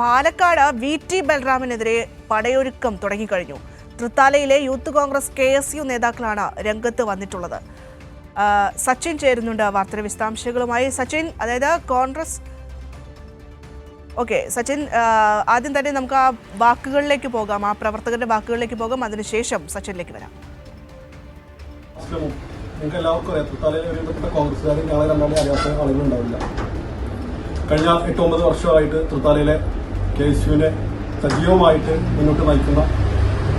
Palakkad V T ബൽറാമിനെതിരെ പടയൊരുക്കം തുടങ്ങിക്കഴിഞ്ഞു. തൃത്താലയിലെ youth Congress K S U നേതാക്കളാണ് രംഗത്ത് വന്നിട്ടുള്ളത്. സച്ചിൻ ചേരുന്നുണ്ട് വാർത്തയുടെ വിശദാംശങ്ങളുമായി. സച്ചിൻ അതായത് കോൺഗ്രസ് ഓക്കെ സച്ചിൻ ആദ്യം തന്നെ നമുക്ക് ആ വാക്കുകളിലേക്ക് പോകാം. ആ പ്രവർത്തകരുടെ വാക്കുകളിലേക്ക് പോകാം. അതിനുശേഷം സച്ചിനിലേക്ക് വരാം. നിങ്ങൾക്ക് എല്ലാവർക്കും അറിയാം തൃത്താലയിൽ ഒരുവിധപ്പെട്ട കോൺഗ്രസ്സുകാരും ഞങ്ങളെ രണ്ടാമത് അറിയാത്ത ആളുകളുണ്ടാവില്ല കഴിഞ്ഞ എട്ട് ഒമ്പത് വർഷമായിട്ട് തൃത്താലയിലെ കെ എസ് യുവിനെ സജീവമായിട്ട് മുന്നോട്ട് നയിക്കുന്ന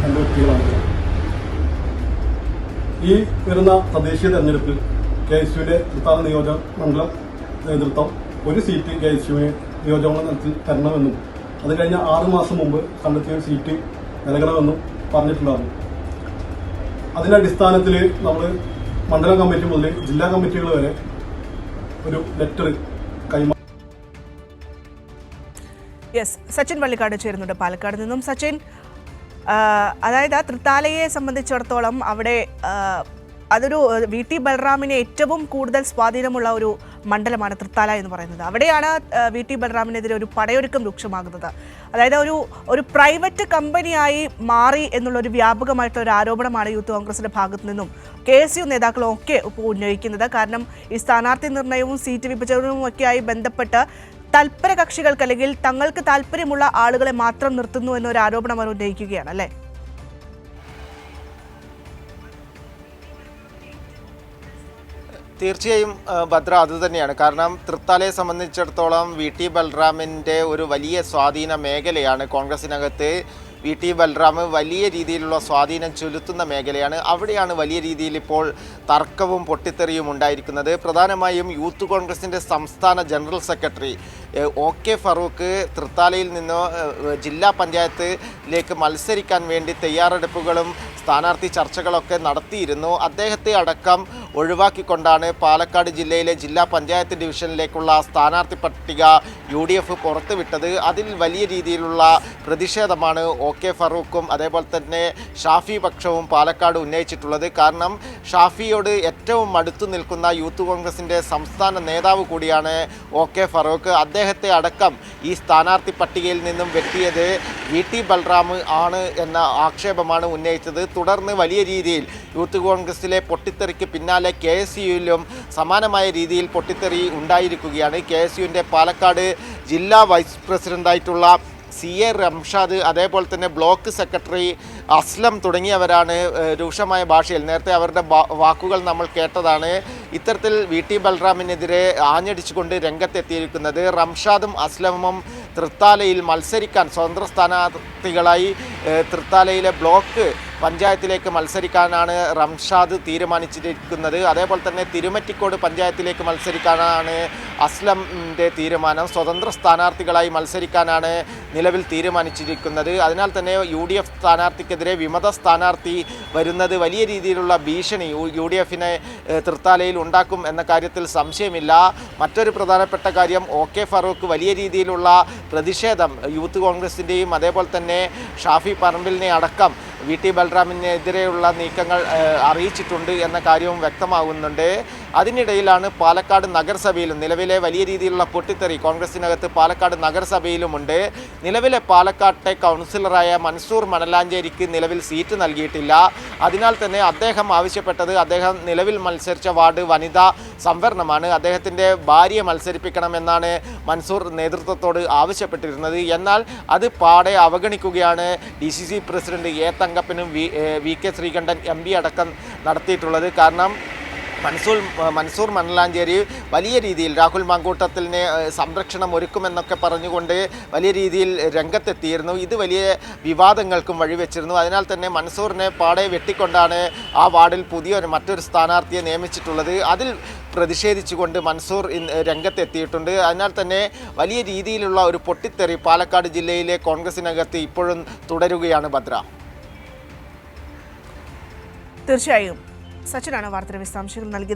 രണ്ട് വ്യക്തികളാണ്. ഈ വരുന്ന തദ്ദേശീയ തെരഞ്ഞെടുപ്പിൽ കെ എസ് യുവിന്റെ സംസ്ഥാന നിയോജക മണ്ഡലം നേതൃത്വം ഒരു സീറ്റ് കെ എസ് യുവിന് നിയോജക മണ്ഡലത്തിൽ തരണമെന്നും അത് കഴിഞ്ഞ ആറ് മാസം മുമ്പ് കണ്ടെത്തിയ ഒരു സീറ്റ് നൽകണമെന്നും പറഞ്ഞിട്ടുണ്ടായിരുന്നു. അതിന്റെ അടിസ്ഥാനത്തിൽ നമ്മൾ മണ്ഡലം കമ്മിറ്റി മുതൽ ജില്ലാ കമ്മിറ്റികൾ വരെ ഒരു ലെറ്റർ യെസ് സച്ചിൻ വള്ളിക്കാട് ചേരുന്നുണ്ട് പാലക്കാട് നിന്നും. സച്ചിൻ അതായത് ആ, തൃത്താലയെ സംബന്ധിച്ചിടത്തോളം അവിടെ അതൊരു വി ടി ബൽറാമിനെ ഏറ്റവും കൂടുതൽ സ്വാധീനമുള്ള ഒരു മണ്ഡലമാണ് തൃത്താല എന്ന് പറയുന്നത്. അവിടെയാണ് വി ടി ബൽറാമിനെതിരെ ഒരു പടയൊരുക്കം രൂക്ഷമാകുന്നത്. അതായത് ഒരു ഒരു പ്രൈവറ്റ് കമ്പനിയായി മാറി എന്നുള്ള ഒരു വ്യാപകമായിട്ടുള്ള ഒരു ആരോപണമാണ് യൂത്ത് കോൺഗ്രസിന്റെ ഭാഗത്തു നിന്നും കെ എസ് യു നേതാക്കളും ഒക്കെ ഇപ്പോൾ ഉന്നയിക്കുന്നത്. കാരണം ഈ സ്ഥാനാർത്ഥി നിർണയവും സീറ്റ് വിഭജനവും ഒക്കെയായി ബന്ധപ്പെട്ട് തൽപര കക്ഷികൾക്ക് അല്ലെങ്കിൽ തങ്ങൾക്ക് താല്പര്യമുള്ള ആളുകളെ മാത്രം നിർത്തുന്നു എന്നൊരു ആരോപണം അവർ ഉന്നയിക്കുകയാണ് അല്ലേ? തീർച്ചയായും ഭദ്ര ഭദ്ര അതുതന്നെയാണ് കാരണം തൃത്താലയെ സംബന്ധിച്ചിടത്തോളം വി ടി ബൽറാമിന്റെ ഒരു വലിയ സ്വാധീന മേഖലയാണ് കോൺഗ്രസിനകത്ത് വി ടി ബൽറാം വലിയ രീതിയിലുള്ള സ്വാധീനം ചെലുത്തുന്ന മേഖലയാണ്. അവിടെയാണ് വലിയ രീതിയിൽ ഇപ്പോൾ തർക്കവും പൊട്ടിത്തെറിയും ഉണ്ടായിരിക്കുന്നത്. പ്രധാനമായും യൂത്ത് കോൺഗ്രസിന്റെ സംസ്ഥാന general secretary O K Farooq തൃത്താലയിൽ നിന്നോ ജില്ലാ പഞ്ചായത്തിലേക്ക് മത്സരിക്കാൻ വേണ്ടി തയ്യാറെടുപ്പുകളും സ്ഥാനാർത്ഥി ചർച്ചകളൊക്കെ നടത്തിയിരുന്നു. അദ്ദേഹത്തെ അടക്കം ഒഴിവാക്കിക്കൊണ്ടാണ് പാലക്കാട് ജില്ലയിലെ ജില്ലാ പഞ്ചായത്ത് ഡിവിഷനിലേക്കുള്ള സ്ഥാനാർത്ഥി പട്ടിക യു ഡി എഫ് പുറത്തുവിട്ടത് അതിൽ വലിയ രീതിയിലുള്ള പ്രതിഷേധമാണ് ഒ കെ ഫറൂഖും അതേപോലെ തന്നെ ഷാഫി പക്ഷവും പാലക്കാട് ഉന്നയിച്ചിട്ടുള്ളത്. കാരണം ഷാഫിയോട് ഏറ്റവും അടുത്തു നിൽക്കുന്ന യൂത്ത് കോൺഗ്രസിന്റെ സംസ്ഥാന നേതാവ് കൂടിയാണ് ഒ കെ ഫറൂഖ്. അദ്ദേഹത്തെ അടക്കം ഈ സ്ഥാനാർത്ഥി പട്ടികയിൽ നിന്നും വെട്ടിയത് വി ടി ബൽറാം ആണ് എന്ന ആക്ഷേപമാണ് ഉന്നയിച്ചത്. തുടർന്ന് വലിയ രീതിയിൽ യൂത്ത് കോൺഗ്രസിലെ പൊട്ടിത്തെറിക്ക് പിന്നാലെ കെ എസ് യുയിലും സമാനമായ രീതിയിൽ പൊട്ടിത്തെറി ഉണ്ടായിരിക്കുകയാണ്. കെ എസ് യുവിന്റെ പാലക്കാട് ജില്ലാ വൈസ് പ്രസിഡന്റായിട്ടുള്ള സി എ റംഷാദ് അതേപോലെ തന്നെ ബ്ലോക്ക് സെക്രട്ടറി അസ്ലം തുടങ്ങിയവരാണ് രൂക്ഷമായ ഭാഷയിൽ നേരത്തെ അവരുടെ വാക്കുകൾ നമ്മൾ കേട്ടതാണ്. ഇത്തരത്തിൽ വി ടി ബൽറാമിനെതിരെ ആഞ്ഞടിച്ചുകൊണ്ട് രംഗത്തെത്തിയിരിക്കുന്നത്. റംഷാദും അസ്ലമും തൃത്താലയിൽ മത്സരിക്കാൻ സ്വതന്ത്ര സ്ഥാനാർത്ഥികളായി തൃത്താലയിലെ ബ്ലോക്ക് പഞ്ചായത്തിലേക്ക് മത്സരിക്കാനാണ് റംഷാദ് തീരുമാനിച്ചിരിക്കുന്നത്. അതേപോലെ തന്നെ തിരുമറ്റിക്കോട് പഞ്ചായത്തിലേക്ക് മത്സരിക്കാനാണ് അസ്ലമിന്റെ തീരുമാനം. സ്വതന്ത്ര സ്ഥാനാർത്ഥികളായി മത്സരിക്കാനാണ് നിലവിൽ തീരുമാനിച്ചിരിക്കുന്നത്. അതിനാൽ തന്നെ യു ഡി എഫ് സ്ഥാനാർത്ഥിക്കെതിരെ വിമത സ്ഥാനാർത്ഥി വരുന്നത് വലിയ രീതിയിലുള്ള ഭീഷണി യു- ഡി എഫിനെ തൃത്താലയിൽ ഉണ്ടാക്കും എന്ന കാര്യത്തിൽ സംശയമില്ല. മറ്റൊരു പ്രധാനപ്പെട്ട കാര്യം ഒ കെ ഫറൂഖ് വലിയ രീതിയിലുള്ള പ്രതിഷേധം യൂത്ത് കോൺഗ്രസിന്റെയും അതേപോലെ തന്നെ ഷാഫി പറമ്പിലിനെ അടക്കം വി ടി ബൽറാമിനെതിരെയുള്ള നീക്കങ്ങൾ അറിയിച്ചിട്ടുണ്ട് എന്ന കാര്യവും വ്യക്തമാകുന്നുണ്ട്. അതിനിടയിലാണ് പാലക്കാട് നഗരസഭയിലും നിലവിലെ വലിയ രീതിയിലുള്ള പൊട്ടിത്തെറി കോൺഗ്രസിനകത്ത് പാലക്കാട് നഗരസഭയിലുമുണ്ട്. നിലവിലെ പാലക്കാട്ടെ കൗൺസിലറായ മൻസൂർ മണലാഞ്ചേരിക്ക് നിലവിൽ സീറ്റ് നൽകിയിട്ടില്ല. അതിനാൽ തന്നെ അദ്ദേഹം ആവശ്യപ്പെട്ടത് അദ്ദേഹം നിലവിൽ മത്സരിച്ച വാർഡ് വനിതാ സംവരണമാണ്. അദ്ദേഹത്തിന്റെ ഭാര്യയെ മത്സരിപ്പിക്കണമെന്നാണ് മൻസൂർ നേതൃത്വത്തോട് ആവശ്യപ്പെട്ടിരുന്നത്. എന്നാൽ അത് പാടെ അവഗണിക്കുകയാണ് D C C president A തങ്കപ്പനും V V K Sreekandan M P അടക്കം നടത്തിയിട്ടുള്ളത്. കാരണം മൻസൂർ മൻസൂർ മണലാഞ്ചേരി വലിയ രീതിയിൽ രാഹുൽ മാങ്കൂട്ടത്തിനെ സംരക്ഷണം ഒരുക്കുമെന്നൊക്കെ പറഞ്ഞുകൊണ്ട് വലിയ രീതിയിൽ രംഗത്തെത്തിയിരുന്നു. ഇത് വലിയ വിവാദങ്ങൾക്കും വഴിവെച്ചിരുന്നു. അതിനാൽ തന്നെ മൻസൂറിനെ പാടെ വെട്ടിക്കൊണ്ടാണ് ആ വാർഡിൽ പുതിയൊരു മറ്റൊരു സ്ഥാനാർത്ഥിയെ നിയമിച്ചിട്ടുള്ളത്. അതിൽ പ്രതിഷേധിച്ചുകൊണ്ട് മൻസൂർ രംഗത്തെത്തിയിട്ടുണ്ട്. അതിനാൽ തന്നെ വലിയ രീതിയിലുള്ള ഒരു പൊട്ടിത്തെറി പാലക്കാട് ജില്ലയിലെ കോൺഗ്രസിനകത്ത് ഇപ്പോഴും തുടരുകയാണ് ഭദ്ര. തീർച്ചയായും. സച്ചിനാണ് വാർത്തയുടെ വിശദാംശങ്ങൾ നൽകിയത്.